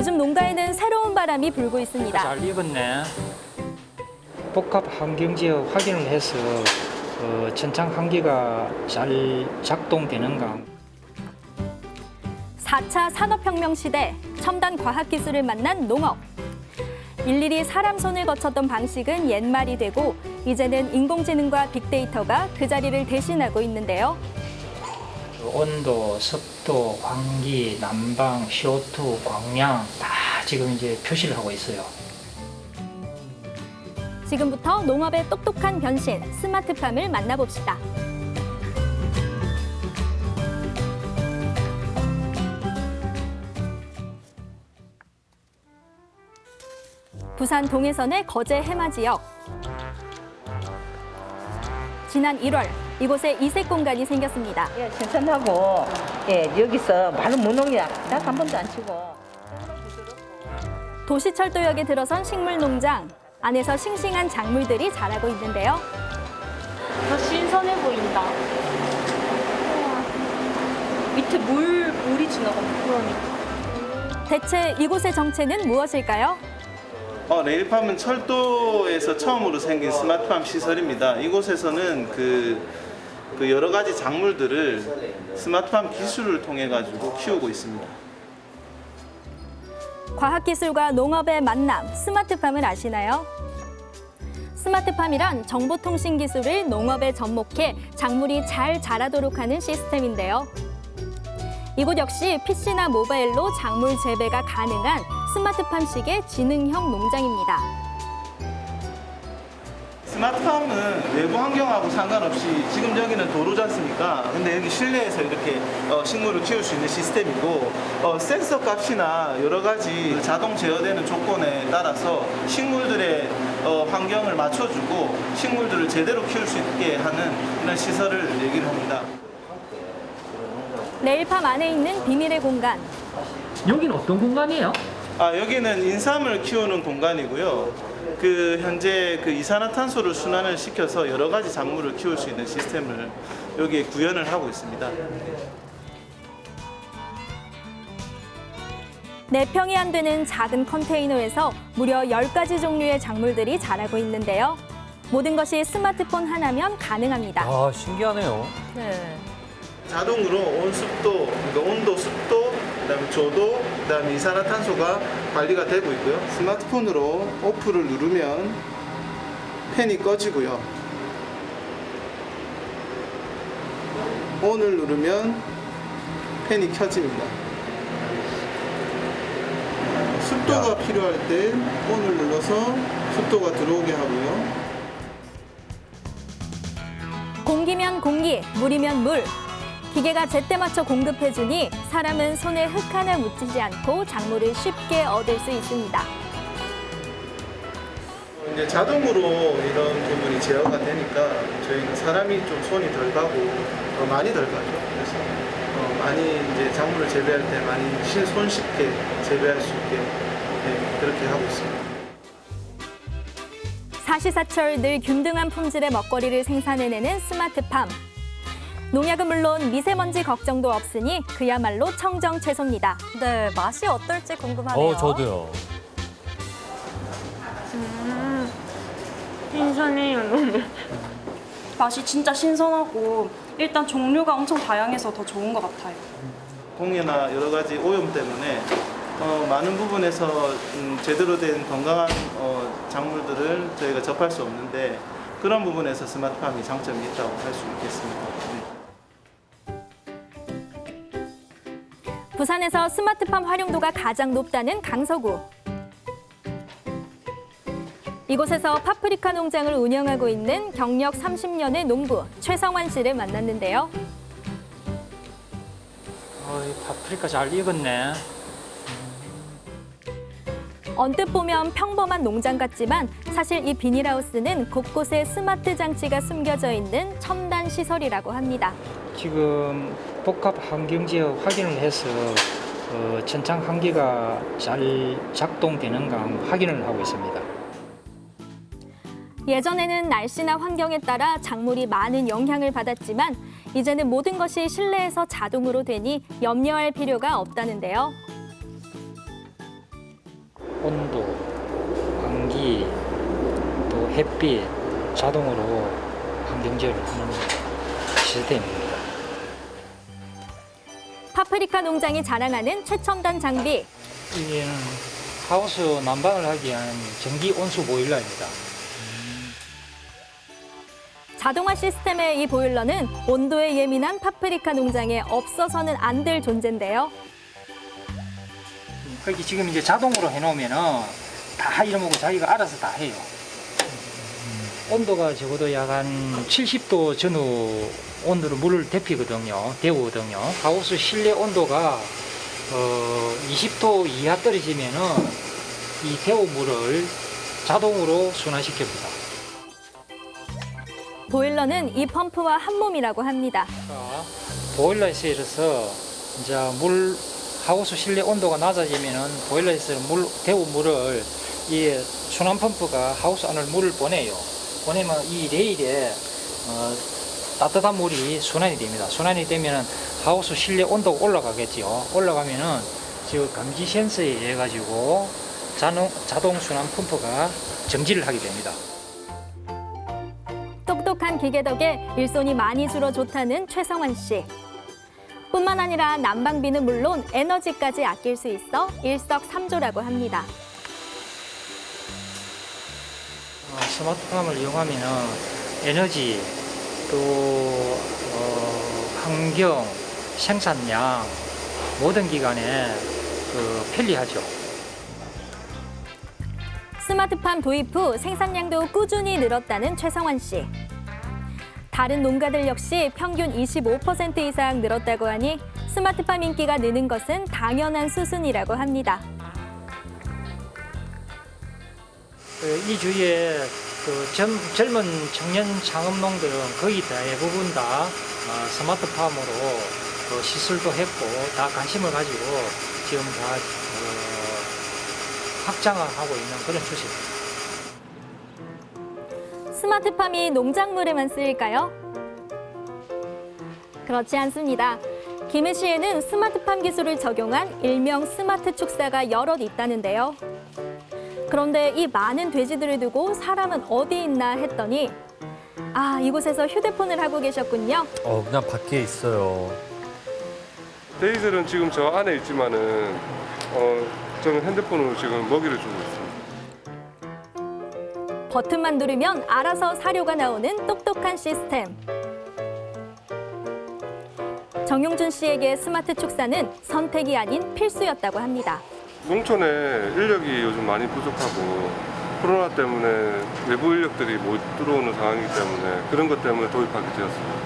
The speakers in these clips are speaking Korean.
요즘 농가에는 새로운 바람이 불고 있습니다. 잘 익었네. 복합 환경지역 확인을 해서 어, 천창 환기가 잘 작동되는가 4차 산업혁명 시대 첨단 과학기술을 만난 농업. 일일이 사람 손을 거쳤던 방식은 옛말이 되고 이제는 인공지능과 빅데이터가 그 자리를 대신하고 있는데요. 그 온도, 습도, 환기, 난방, CO2, 광량 다 지금 이제 표시를 하고 있어요. 지금부터 농업의 똑똑한 변신 스마트팜을 만나봅시다. 부산 동해선의 거제 해마 지역. 지난 1월 이곳에 이색 공간이 생겼습니다. 예, 신선하고 예, 여기서 바로 무농약 약한 번도 안 치고 도시철도역에 들어선 식물 농장. 안에서 싱싱한 작물들이 자라고 있는데요. 더 신선해 보인다. 밑에 물, 물이 지나간다. 그러니까. 대체 이곳의 정체는 무엇일까요? 어, 레일팜은 철도에서 처음으로 생긴 스마트팜 시설입니다. 이곳에서는 그, 그 여러 가지 작물들을 스마트팜 기술을 통해 가지고 키우고 있습니다. 과학기술과 농업의 만남, 스마트팜을 아시나요? 스마트팜이란 정보통신 기술을 농업에 접목해 작물이 잘 자라도록 하는 시스템인데요. 이곳 역시 PC나 모바일로 작물 재배가 가능한 스마트팜식의 지능형 농장입니다. 스마트팜은 외부 환경하고 상관없이 지금 여기는 도로지 않습니까? 근데 여기 실내에서 이렇게 어, 식물을 키울 수 있는 시스템이고 어, 센서 값이나 여러 가지 자동 제어되는 조건에 따라서 식물들의 어, 환경을 맞춰주고 식물들을 제대로 키울 수 있게 하는 이런 시설을 얘기를 합니다. 레일팜 안에 있는 비밀의 공간. 여기는 어떤 공간이에요? 아, 여기는 인삼을 키우는 공간이고요. 그 현재 그 이산화탄소를 순환을 시켜서 여러 가지 작물을 키울 수 있는 시스템을 여기에 구현을 하고 있습니다. 네 평이 안 되는 작은 컨테이너에서 무려 10가지 종류의 작물들이 자라고 있는데요. 모든 것이 스마트폰 하나면 가능합니다. 아 신기하네요. 네. 자동으로 온습도, 그러니까 온도, 습도, 그다음에 조도, 그다음에 이산화탄소가 관리가 되고 있고요. 스마트폰으로 오프를 누르면 팬이 꺼지고요. 온을 누르면 팬이 켜집니다. 습도가 필요할 때 온을 눌러서 습도가 들어오게 하고요. 공기면 공기, 물이면 물. 기계가 제때 맞춰 공급해주니 사람은 손에 흙 하나 묻히지 않고 작물을 쉽게 얻을 수 있습니다. 이제 자동으로 이런 부분이 제어가 되니까 저희는 사람이 좀 손이 덜 가고 더 많이 덜 가죠. 그래서 어, 많이 이제 작물을 재배할 때 많이 신- 손쉽게 재배할 수 있게 네, 그렇게 하고 있습니다. 사시사철 늘 균등한 품질의 먹거리를 생산해내는 스마트팜. 농약은 물론 미세먼지 걱정도 없으니 그야말로 청정 채소입니다. 네, 맛이 어떨지 궁금하네요. 어 저도요. 신선해요, 너무. 맛이 진짜 신선하고 일단 종류가 엄청 다양해서 더 좋은 것 같아요. 공해나 여러 가지 오염 때문에 어, 많은 부분에서 음, 제대로 된 건강한 어, 작물들을 저희가 접할 수 없는데 그런 부분에서 스마트팜이 장점이 있다고 할 수 있겠습니다. 네. 부산에서 스마트팜 활용도가 가장 높다는 강서구. 이곳에서 파프리카 농장을 운영하고 있는 경력 30년의 농부 최성환 씨를 만났는데요. 어 이, 파프리카 잘 익었네. 언뜻 보면 평범한 농장 같지만 사실 이 비닐하우스는 곳곳에 스마트 장치가 숨겨져 있는 첨단 시설이라고 합니다. 지금 복합 환경 지역 확인을 해서 어, 천창 환기가 잘 작동되는가 확인을 하고 있습니다. 예전에는 날씨나 환경에 따라 작물이 많은 영향을 받았지만 이제는 모든 것이 실내에서 자동으로 되니 염려할 필요가 없다는데요. 온도, 환기, 또 햇빛 자동으로 환경제어를 하는 시스템입니다. 파프리카 농장이 자랑하는 최첨단 장비. 이게는 하우스 난방을 하기 위한 전기 온수 보일러입니다. 자동화 시스템의 이 보일러는 온도에 예민한 파프리카 농장에 없어서는 안 될 존재인데요. 그렇게 지금 이제 자동으로 해놓으면은 다 이러면 자기가 알아서 다 해요. 온도가 적어도 약 한 70도 전후 온도로 물을 데피거든요. 데우거든요. 하우스 실내 온도가 어, 20도 이하 떨어지면은 이 데우 물을 자동으로 순환시킵니다. 보일러는 이 펌프와 한 몸이라고 합니다. 자, 보일러에서 이제 물 하우스 실내 온도가 낮아지면은 보일러에서 물 데우 물을 이 순환 펌프가 하우스 안을 물을 보내요. 보내면 이 레일에 어, 따뜻한 물이 순환이 됩니다. 순환이 되면은 하우스 실내 온도가 올라가겠지요. 올라가면은 저 감지 센서에 의해 가지고 자동 자동 순환 펌프가 정지를 하게 됩니다. 똑똑한 기계 덕에 일손이 많이 줄어 좋다는 최성환 씨. 뿐만 아니라 난방비는 물론 에너지까지 아낄 수 있어 일석삼조라고 합니다. 어, 스마트팜을 이용하면 에너지 또 어, 환경 생산량 모든 기관에 그 편리하죠. 스마트팜 도입 후 생산량도 꾸준히 늘었다는 최성환 씨. 다른 농가들 역시 평균 25% 이상 늘었다고 하니 스마트팜 인기가 느는 것은 당연한 수순이라고 합니다. 그이 주위에 그 젊, 젊은 청년 창업농들은 거의 대부분 다 어, 스마트팜으로 그 시술도 했고 다 관심을 가지고 지금 다 어, 확장을 하고 있는 그런 추세입니다. 스마트팜이 농작물에만 쓰일까요? 그렇지 않습니다. 김해시에는 스마트팜 기술을 적용한 일명 스마트 축사가 여럿 있다는데요. 그런데 이 많은 돼지들을 두고 사람은 어디 있나 했더니 아, 이곳에서 휴대폰을 하고 계셨군요. 어, 그냥 밖에 있어요. 데이들은 지금 저 안에 있지만은 어, 저는 핸드폰으로 지금 먹이를 주고 있습니다. 버튼만 누르면 알아서 사료가 나오는 똑똑한 시스템. 정용준 씨에게 스마트 축사는 선택이 아닌 필수였다고 합니다. 농촌에 인력이 요즘 많이 부족하고 코로나 때문에 외부 인력들이 못 들어오는 상황이기 때문에 그런 것 때문에 도입하게 되었습니다.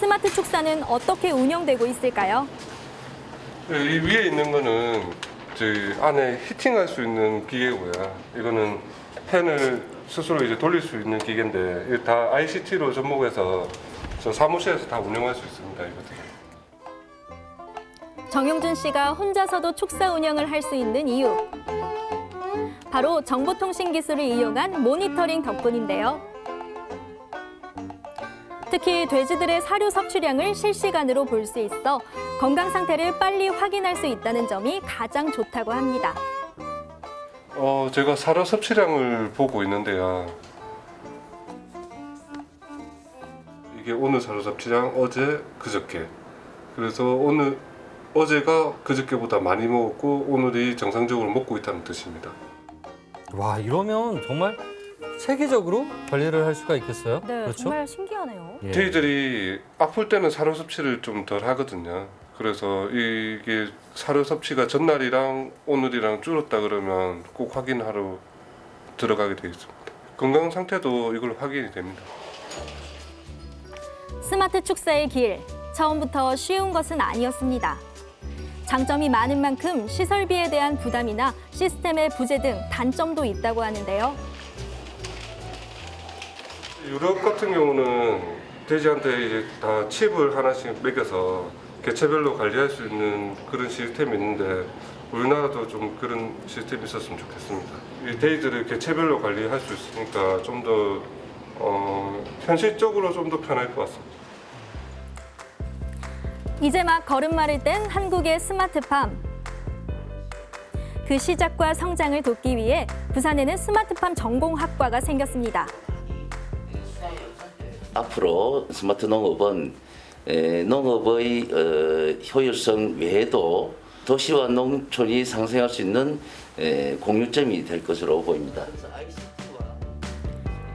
스마트 축사는 어떻게 운영되고 있을까요? 네, 이 위에 있는 거는 저희 안에 히팅할 수 있는 기계고요. 이거는 팬을 스스로 이제 돌릴 수 있는 기계인데 다 ICT로 접목해서 저 사무실에서 다 운영할 수 있습니다. 이것들. 정용준 씨가 혼자서도 축사 운영을 할 수 있는 이유. 바로 정보통신 기술을 이용한 모니터링 덕분인데요. 특히 돼지들의 사료 섭취량을 실시간으로 볼 수 있어 건강 상태를 빨리 확인할 수 있다는 점이 가장 좋다고 합니다. 어, 제가 사료 섭취량을 보고 있는데요. 이게 오늘 사료 섭취량 어제 그저께. 그래서 오늘 어제가 그저께보다 많이 먹었고 오늘이 정상적으로 먹고 있다는 뜻입니다. 와, 이러면 정말 체계적으로 관리를 할 수가 있겠어요? 네, 그렇죠? 정말 신기하네요. 예. 저희들이 아플 때는 사료 섭취를 좀 덜 하거든요. 그래서 이게 사료 섭취가 전날이랑 오늘이랑 줄었다 그러면 꼭 확인하러 들어가게 되어 있습니다. 건강 상태도 이걸 확인이 됩니다. 스마트 축사의 길. 처음부터 쉬운 것은 아니었습니다. 장점이 많은 만큼 시설비에 대한 부담이나 시스템의 부재 등 단점도 있다고 하는데요. 유럽 같은 경우는 돼지한테 이제 다 칩을 하나씩 매겨서 개체별로 관리할 수 있는 그런 시스템이 있는데 우리나라도 좀 그런 시스템이 있었으면 좋겠습니다. 이 돼지들을 개체별로 관리할 수 있으니까 좀더 어, 현실적으로 좀 더 편할 것 같습니다. 이제 막 걸음마를 뗀 한국의 스마트팜. 그 시작과 성장을 돕기 위해 부산에는 스마트팜 전공학과가 생겼습니다. 앞으로 스마트 농업은 에, 농업의 어, 효율성 외에도 도시와 농촌이 상생할 수 있는 에, 공유점이 될 것으로 보입니다.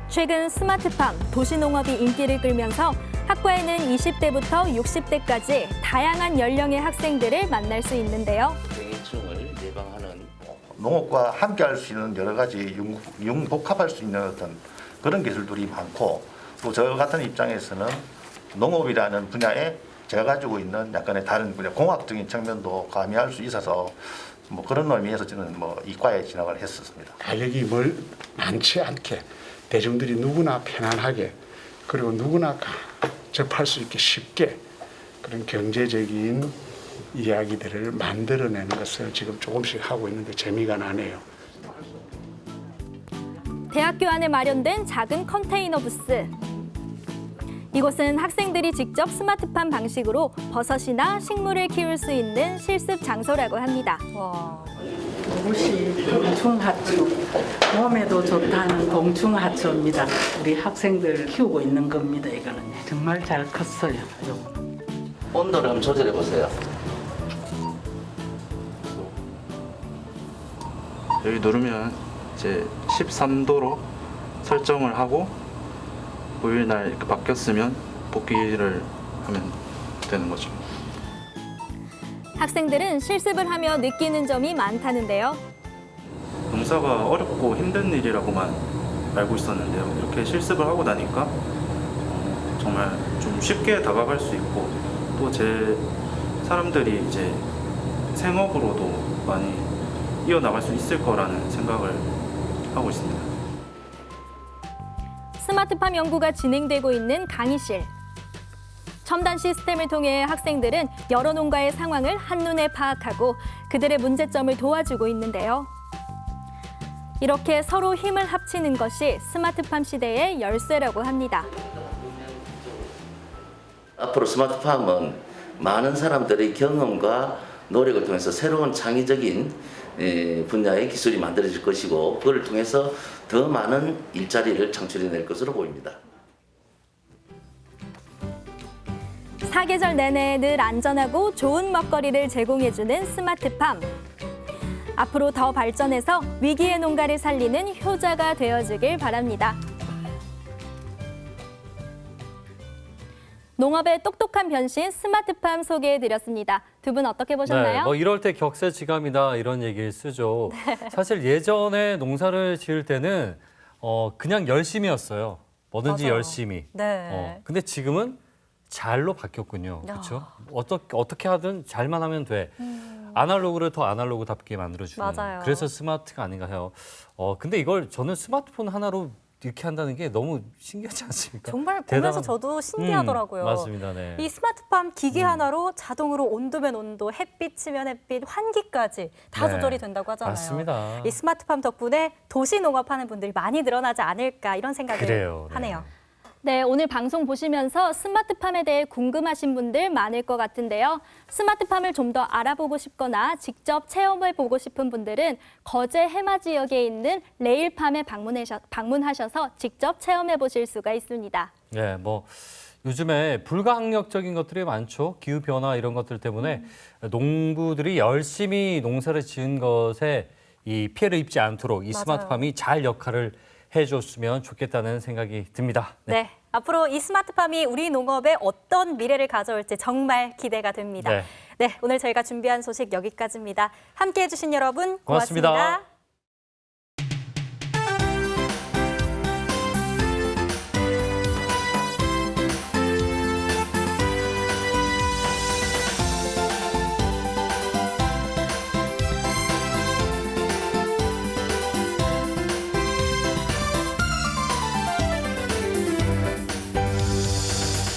최근 스마트팜, 도시농업이 인기를 끌면서 학과에는 20대부터 60대까지 다양한 연령의 학생들을 만날 수 있는데요. 예방하는 농업과 함께 할 수 있는 여러 가지 융, 융복합할 수 있는 어떤 그런 기술들이 많고 또 저 같은 입장에서는 농업이라는 분야에 제가 가지고 있는 약간의 다른 분야 공학적인 측면도 가미할 수 있어서 뭐 그런 의미에서 저는 뭐 이과에 진학을 했었습니다. 가격이 멀 많지 않게 대중들이 누구나 편안하게 그리고 누구나 가- 접할 수 있게 쉽게 그런 경제적인 이야기들을 만들어내는 것을 지금 조금씩 하고 있는데 재미가 나네요. 대학교 안에 마련된 작은 컨테이너 부스. 이곳은 학생들이 직접 스마트팜 방식으로 버섯이나 식물을 키울 수 있는 실습 장소라고 합니다. 와. 이것이 동충하초, 몸에도 좋다는 동충하초입니다. 우리 학생들 키우고 있는 겁니다. 이거는 정말 잘 컸어요. 요거는. 온도를 한번 조절해 보세요. 여기 누르면 이제 13도로 설정을 하고 5일날 이렇게 바뀌었으면 복귀를 하면 되는 거죠. 학생들은 실습을 하며 느끼는 점이 많다는데요. 농사가 어렵고 힘든 일이라고만 알고 있었는데요. 이렇게 실습을 하고 나니까 어, 정말 좀 쉽게 다가갈 수 있고 또 제 사람들이 이제 생업으로도 많이 이어나갈 수 있을 거라는 생각을 하고 있습니다. 스마트팜 연구가 진행되고 있는 강의실. 첨단 시스템을 통해 학생들은 여러 농가의 상황을 한눈에 파악하고 그들의 문제점을 도와주고 있는데요. 이렇게 서로 힘을 합치는 것이 스마트팜 시대의 열쇠라고 합니다. 앞으로 스마트팜은 많은 사람들의 경험과 노력을 통해서 새로운 창의적인 에, 분야의 기술이 만들어질 것이고 그걸 통해서 더 많은 일자리를 창출해낼 것으로 보입니다. 사계절 내내 늘 안전하고 좋은 먹거리를 제공해주는 스마트팜. 앞으로 더 발전해서 위기의 농가를 살리는 효자가 되어주길 바랍니다. 농업의 똑똑한 변신 스마트팜 소개해드렸습니다. 두 분 어떻게 보셨나요? 네, 뭐 이럴 때 격세지감이다 이런 얘기를 쓰죠. 사실 예전에 농사를 지을 때는 어, 그냥 열심히였어요. 뭐든지 맞아요. 열심히. 네. 어, 근데 지금은 잘로 바뀌었군요. 야. 그렇죠? 어떻게 어떻게 하든 잘만 하면 돼. 아날로그를 더 아날로그답게 만들어주는. 음. 맞아요. 그래서 스마트가 아닌가 해요. 어 근데 이걸 저는 스마트폰 하나로 이렇게 한다는 게 너무 신기하지 않습니까? 정말 보면서 대단한- 저도 신기하더라고요. 음, 맞습니다. 네. 이 스마트팜 기기 하나로 자동으로 온도면 온도, 햇빛이면 햇빛, 환기까지 다 네. 조절이 된다고 하잖아요. 맞습니다. 이 스마트팜 덕분에 도시 농업하는 분들이 많이 늘어나지 않을까 이런 생각을 그래요, 네. 하네요. 네, 오늘 방송 보시면서 스마트팜에 대해 궁금하신 분들 많을 것 같은데요. 스마트팜을 좀 더 알아보고 싶거나 직접 체험해 보고 싶은 분들은 거제 해마 지역에 있는 레일팜에 방문하셔, 방문하셔서 직접 체험해 보실 수가 있습니다. 네, 뭐 요즘에 불가항력적인 것들이 많죠. 기후 변화 이런 것들 때문에 농부들이 열심히 농사를 지은 것에 이 피해를 입지 않도록 이. 스마트팜이 잘 역할을 해줬으면 좋겠다는 생각이 듭니다. 네. 앞으로 이 스마트팜이 우리 농업에 어떤 미래를 가져올지 정말 기대가 됩니다. 네. 네, 오늘 저희가 준비한 소식 여기까지입니다. 함께 해 주신 여러분 고맙습니다. 고맙습니다.